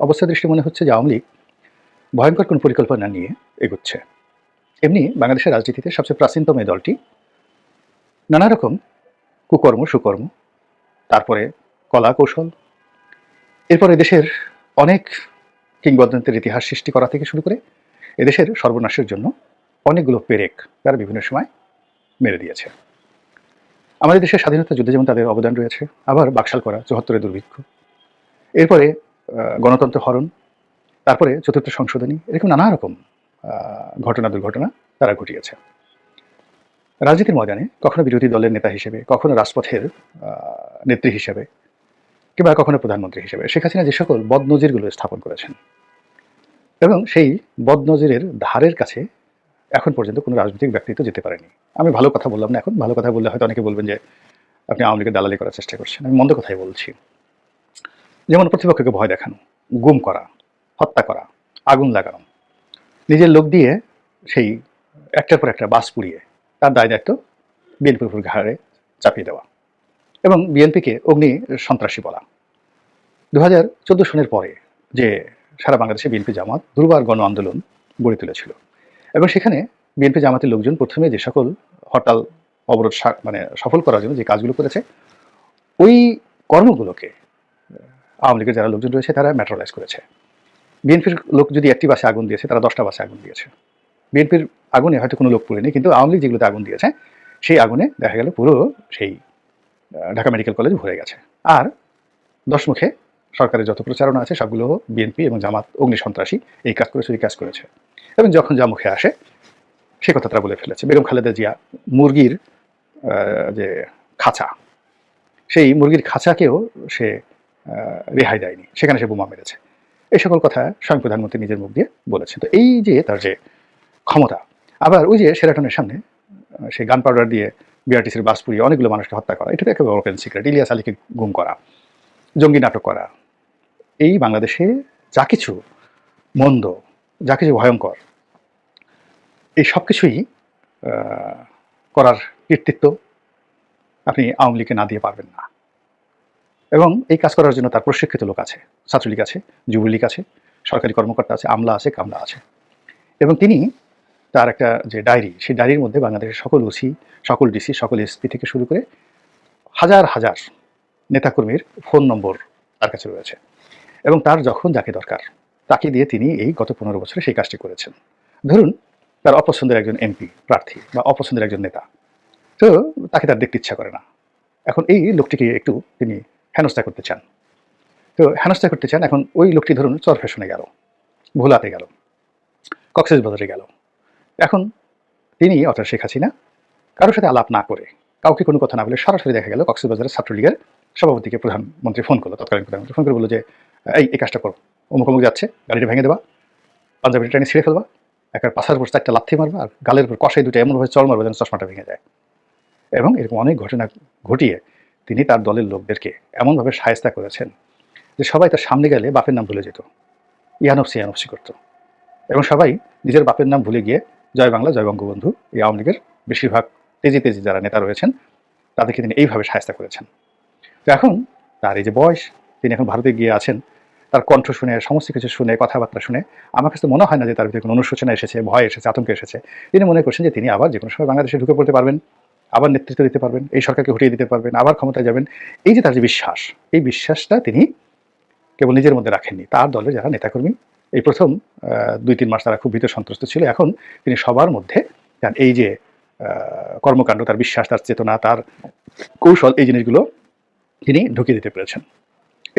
অবস্থা দৃষ্টি মনে হচ্ছে যে আওয়ামী লীগ ভয়ঙ্কর কোন পরিকল্পনা নিয়ে এগুচ্ছে। এমনি বাংলাদেশের রাজনীতিতে সবচেয়ে প্রাচীনতম এই দলটি নানা রকম কুকর্ম, সুকর্ম, তারপরে কলা কৌশল এরপরে দেশের অনেক কিংবদন্তের ইতিহাস সৃষ্টি করা থেকে শুরু করে এদেশের সর্বনাশের জন্য অনেকগুলো পেরেক তারা বিভিন্ন সময় মেরে দিয়েছে। আমাদের দেশের স্বাধীনতা যুদ্ধে যেমন তাদের অবদান রয়েছে, আবার বাকশাল করা চুহাত্তরের দুর্ভিক্ষ। এরপরে গণতন্ত্র হরণ, তারপরে চতুর্থ সংশোধনী, এরকম নানা রকম ঘটনা দুর্ঘটনা তারা ঘটিয়েছে। রাজনীতির ময়দানে কখনো বিরোধী দলের নেতা হিসেবে, কখনো রাজপথের নেত্রী হিসেবে, কিংবা কখনো প্রধানমন্ত্রী হিসেবে শেখ হাসিনা যে সকল বদনজিরগুলো স্থাপন করেছেন এবং সেই বদনজিরের ধারের কাছে এখন পর্যন্ত কোনো রাজনৈতিক ব্যক্তিত্ব যেতে পারেনি। আমি ভালো কথা বললাম না, এখন ভালো কথা বললে হয়তো অনেকে বলবেন যে আপনি আওয়ামী লীগের দালালি করার চেষ্টা করছেন। আমি মন্দ কথাই বলছি। যেমন প্রতিপক্ষকে ভয় দেখানো, গুম করা, হত্যা করা, আগুন লাগানো। নিজের লোক দিয়ে সেই একটার পর একটা বাস পুড়িয়ে তার দায় দায়িত্ব বিএনপির ঘাড়ে চাপিয়ে দেওয়া এবং বিএনপিকে অগ্নি সন্ত্রাসী বলা। দু হাজার চোদ্দ সনের পরে যে সারা বাংলাদেশে বিএনপি জামাত দুর্বার গণ আন্দোলন গড়ে তুলেছিল এবং সেখানে বিএনপি জামাতের লোকজন প্রথমে যে সকল হরতাল, অবরোধ মানে সফল করার জন্য যে কাজগুলো করেছে, ওই কর্মগুলোকে আওয়ামী লীগের যারা লোকজন রয়েছে, তারা ম্যাটারালাইজ করেছে। বিএনপির লোক যদি একটি বাসে আগুন দিয়েছে, তারা দশটা বাসে আগুন দিয়েছে। বিএনপির আগুনে হয়তো কোনো লোক পড়েনি, কিন্তু আওয়ামী লীগ যেগুলোতে আগুন দিয়েছে, সেই আগুনে দেখা গেল পুরো সেই ঢাকা মেডিকেল কলেজ ভরে গেছে। আর দশমুখে সরকারের যত প্রচারণা আছে, সবগুলো বিএনপি এবং জামাত অগ্নি সন্ত্রাসী এই কাজ করেছে, ওই কাজ করেছে। এবং যখন যা মুখে আসে, সে কথা তারা বলে ফেলেছে। বেগম খালেদা জিয়া মুরগির যে খাঁচা, সেই মুরগির খাঁচাকেও সে রেহাই দেয়নি। সেখানে সে বোমা মেরেছে। এই সকল কথা স্বয়ং প্রধানমন্ত্রী নিজের মুখ দিয়ে বলেছেন। তো এই যে তার যে ক্ষমতা, আবার ওই যে সেরাটনের সামনে সেই গান পাউডার দিয়ে বিআরটিসির বাস পুড়িয়ে অনেকগুলো মানুষকে হত্যা করা, এটা তো একেবারে ওপেন সিক্রেট ইলিয়াস আলীকে গুম করা, জঙ্গি নাটক করা, এই বাংলাদেশে যা কিছু মন্দ, যা কিছু ভয়ঙ্কর, এই সব কিছুই করার কৃতিত্ব আপনি আওয়ামী লীগকে না দিয়ে পারবেন না। এবং এই কাজ করার জন্য তার প্রশিক্ষিত লোক আছে, ছাত্রলীগ আছে, যুবলীগ আছে, সরকারি কর্মকর্তা আছে, আমলা আছে, কামলা আছে। এবং তিনি তার একটা যে ডায়েরি, সেই ডায়েরির মধ্যে বাংলাদেশের সকল ওসি, সকল ডিসি, সকল এসপি থেকে শুরু করে হাজার হাজার নেতাকর্মীর ফোন নম্বর তার কাছে রয়েছে। এবং তার যখন যাকে দরকার, তাকে দিয়ে তিনি এই গত পনেরো বছরে সেই কাজটি করেছেন। ধরুন, তার অপছন্দের একজন এমপি, প্রার্থী বা অপছন্দের একজন নেতা। তো তাকে তার দেখতে ইচ্ছা করে না। এখন এই লোকটিকে একটু তিনি হেনস্থা করতে চান। তো হেনস্থা করতে চান, এখন ওই লোকটি ধরুন চর ফ্যাশনে গেল, ভোলাতে গেল, কক্সেস বাজারে গেল। এখন তিনি, অর্থাৎ শেখ হাসিনা, কারোর সাথে আলাপ না করে, কাউকে কোনো কথা না বলে সরাসরি দেখা গেল কক্সবাজারের ছাত্রলীগের সভাপতিকে প্রধানমন্ত্রী ফোন করল। তৎকালীন প্রধানমন্ত্রী ফোন করে বলল যে, এই এই কাজটা করো। অমুক অমুক যাচ্ছে, গাড়িটা ভেঙে দেবা পাঞ্জাবি ট্রেনে ছিঁড়ে ফেলবা একটা পাশার উপর চারটা লাথি মারবা, আর গালের উপর কষাই দুটো এমনভাবে চল মারবা যেন চশমাটা ভেঙে যায়। এবং এরকম অনেক ঘটনা ঘটিয়ে তিনি তার দলের লোকদেরকে এমনভাবে সায়স্তা করেছেন যে সবাই তার সামনে গেলে বাপের নাম ভুলে যেত। ইয়ানফসি ইয়ানফসি করতো এবং সবাই নিজের বাপের নাম ভুলে গিয়ে জয় বাংলা, জয় বঙ্গবন্ধু এই আওয়ামী লীগের বেশিরভাগ তেজি তেজি যারা নেতা রয়েছেন, তাদেরকে তিনি এইভাবে সায়স্তা করেছেন। তো এখন তার এই যে বয়স, তিনি এখন ভারতে গিয়ে আছেন, তার কণ্ঠ শুনে, সমস্ত কিছু শুনে, কথাবার্তা শুনে, আমার কাছে মনে হয় না যে তার ভিতরে কোনো অনুশোচনা এসেছে, ভয় এসেছে, আতঙ্ক এসেছে। তিনি মনে করছেন যে তিনি আবার যে কোনো সময় বাংলাদেশে ঢুকে পড়তে পারবেন। আবার নেতৃত্ব দিতে পারবেন, এই সরকারকে হটিয়ে দিতে পারবেন, আবার ক্ষমতায় যাবেন। এই যে তার যে বিশ্বাস, এই বিশ্বাসটা তিনি কেবল নিজের মধ্যে রাখেননি। তার দলের যারা নেতাকর্মী, এই প্রথম দুই, তিন মাস তারা খুব ভীত সন্ত্রস্ত ছিল। এখন তিনি সবার মধ্যে এই যে কর্মকাণ্ড, তার বিশ্বাস, তার চেতনা, তার কৌশল, এই জিনিসগুলো তিনি ঢুকিয়ে দিতে পেরেছেন।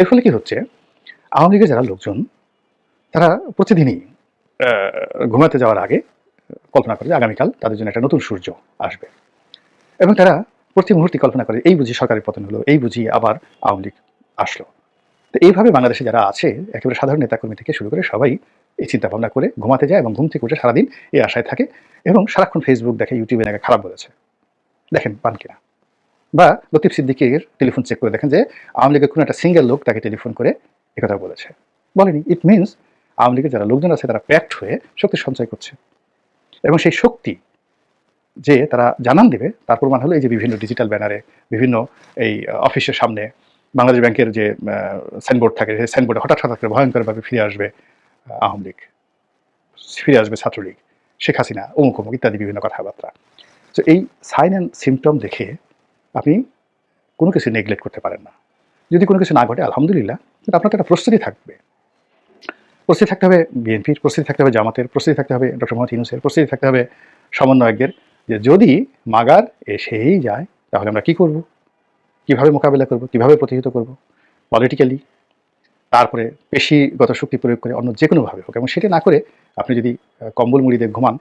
এর ফলে কি হচ্ছে, আওয়ামী লীগের যারা লোকজন, তারা প্রতিদিনই ঘুমাতে যাওয়ার আগে কল্পনা করে যে আগামীকাল তাদের জন্য একটা নতুন সূর্য আসবে। এবং তারা প্রতি মুহূর্তে কল্পনা করে, এই বুঝি সরকারের পতন হলো, এই বুঝি আবার আওয়ামী লীগ আসলো। তো এইভাবে বাংলাদেশে যারা আছে, একেবারে সাধারণ নেতাকর্মী থেকে শুরু করে সবাই এই চিন্তা ভাবনা করে ঘুমাতে যায় এবং ঘুম থেকে উঠে সারাদিন এই আশায় থাকে এবং সারাক্ষণ ফেসবুক দেখে ইউটিউবে দেখে খারাপ বলেছে। দেখেন, পান কিনা? বা লতিফ সিদ্দিকের টেলিফোন চেক করে দেখেন যে, আওয়ামী লীগের কোনো একটা সিঙ্গেল লোক তাকে টেলিফোন করে একথা বলেছে। বলেনি ইট মিনস আওয়ামী লীগের যারা লোকজন আছে তারা প্যাক্ট হয়ে শক্তি সঞ্চয় করছে। এবং সেই শক্তি যে তারা জানান দেবে, তার প্রমাণ হলো এই যে বিভিন্ন ডিজিটাল ব্যানারে বিভিন্ন এই অফিসের সামনে বাংলাদেশ ব্যাংকের যে সাইনবোর্ড থাকে, সেই সাইনবোর্ডে হঠাৎ হঠাৎ করে ভয়ঙ্করভাবে ফিরে আসবে আওয়ামী লীগ। ফিরে আসবে ছাত্রলীগ, শেখ হাসিনা, অমুক অমুক ইত্যাদি বিভিন্ন কথাবার্তা। তো এই সাইন অ্যান্ড সিমটম দেখে আপনি কোনো কিছু নেগলেক্ট করতে পারেন না। যদি কোনো কিছু না ঘটে, আলহামদুলিল্লাহ কিন্তু আপনার তো একটা প্রস্তুতি থাকবে। প্রস্তুতি থাকতে হবে বিএনপির, প্রস্তুতি থাকতে হবে জামাতের, প্রস্তুতি থাকতে হবে ডক্টর মোহাম্মদ ইউনুসের, প্রস্তুতি থাকতে হবে সমন্বয়কদের। যে যদি মাগার এসেই যায়, তাহলে আমরা কি করব? কীভাবে মোকাবিলা করব? কীভাবে প্রতিহত করব? পলিটিক্যালি, তারপরে পেশিগত শক্তি প্রয়োগ করে অন্য যে কোনোভাবে হোক। এবং সেটা না করে আপনি যদি কম্বল মুড়ি দিয়ে ঘুমান,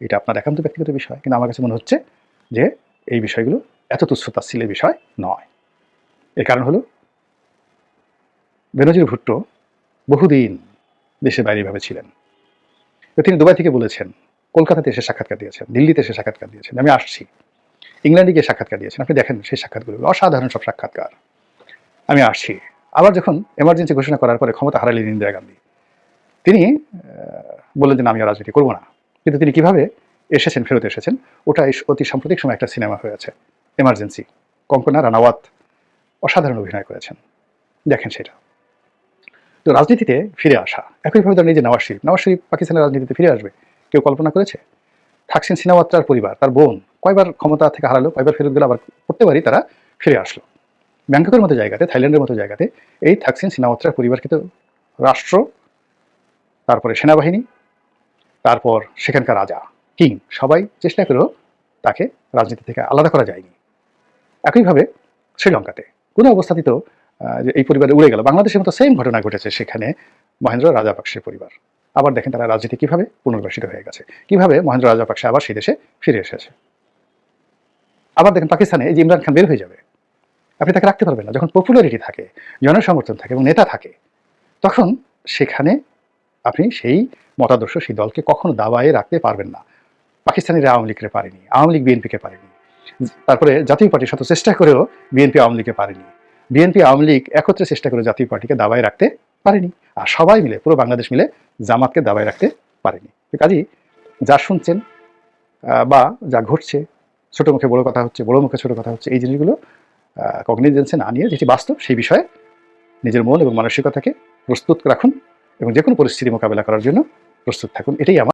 এটা আপনার একান্ত ব্যক্তিগত বিষয়। কিন্তু আমার কাছে মনে হচ্ছে যে এই বিষয়গুলো এত তুচ্ছ তাচ্ছিলের বিষয় নয়। এর কারণ হলো, বেনজির ভুট্টো বহুদিন দেশের বাইরে এভাবে ছিলেন। তিনি দুবাই থেকে বলেছেন কলকাতাতে এসে সাক্ষাৎকার দিয়েছেন, দিল্লিতে এসে সাক্ষাৎকার দিয়েছেন, আমি আসছি। ইংল্যান্ডে গিয়ে সাক্ষাৎকার দিয়েছেন। আপনি দেখেন সেই সাক্ষাৎগুলো, অসাধারণ সব সাক্ষাৎকার। আমি আসছি। আবার যখন এমার্জেন্সি ঘোষণা করার পরে ক্ষমতা হারালেন ইন্দিরা গান্ধী। তিনি বললেন যে আমি আর রাজনীতি করব না। কিন্তু তিনি কীভাবে এসেছেন, ফেরত এসেছেন, ওটা অতি সাম্প্রতিক সময় একটা সিনেমা হয়েছে এমার্জেন্সি কঙ্কনা রানাওয়াত অসাধারণ অভিনয় করেছেন। দেখেন সেটা। তো রাজনীতিতে ফিরে আসা, একইভাবে এই যে নওয়াজ শরীফ নওয়াজ শরীফ পাকিস্তানের রাজনীতিতে ফিরে আসবে। কেউ কল্পনা করেছে? থাকসিন সিনাওয়াত্রার পরিবার, তার বোন। কয়বার ক্ষমতা থেকে হারালো, কয়বার ফেরত গেল, আবার করতে পারি তারা ফিরে আসলো। ব্যাংককের মতো জায়গাতে, থাইল্যান্ডের মতো জায়গাতে এই থাকসিন সিনাওয়াত্রার পরিবারকে তো রাষ্ট্র, তারপরে সেনাবাহিনী, তারপর সেখানকার রাজা, কিং, সবাই চেষ্টা করেও তাকে রাজনীতি থেকে আলাদা করা যায়নি। একইভাবে শ্রীলঙ্কাতে কোনো অবস্থাতেই তো এই পরিবারে উড়ে গেল, বাংলাদেশের মতো সেম ঘটনা ঘটেছে সেখানে মহেন্দ্র রাজাপাকসের পরিবার। আবার দেখেন তারা রাজনীতি কীভাবে পুনর্বাসিত হয়ে গেছে। কীভাবে মহেন্দ্র রাজাপাকসে আবার সেই দেশে ফিরে এসেছে। আবার দেখেন পাকিস্তানে এই যে ইমরান খান বের হয়ে যাবে। আপনি তাকে রাখতে পারবেন না। যখন পপুলারিটি থাকে, জনসমর্থন থাকে এবং নেতা থাকে, তখন সেখানে আপনি সেই মতাদর্শ সেই দলকে কখনো দাবায়ে রাখতে পারবেন না। পাকিস্তানিরা আওয়ামী লীগকে পারেনি, আওয়ামী লীগ বিএনপিকে পারেনি। তারপরে জাতীয় পার্টি শত চেষ্টা করেও বিএনপি আওয়ামী লীগকে পারেনি। বিএনপি আওয়ামী লীগ একত্রে চেষ্টা করে জাতীয় পার্টিকে দাবায় রাখতে পারেনি। আর সবাই মিলে, পুরো বাংলাদেশ মিলে জামাতকে দাবায় রাখতে পারেনি। কাজেই যা শুনছেন বা যা ঘটছে, ছোটো মুখে বড় কথা হচ্ছে, বড় মুখে ছোট কথা হচ্ছে, এই জিনিসগুলো কগনিজেন্সে না নিয়ে যেটি বাস্তব, সেই বিষয়ে নিজের মন এবং মানসিকতাকে প্রস্তুত রাখুন এবং যে কোনো পরিস্থিতি মোকাবেলা করার জন্য প্রস্তুত থাকুন। এটাই আমার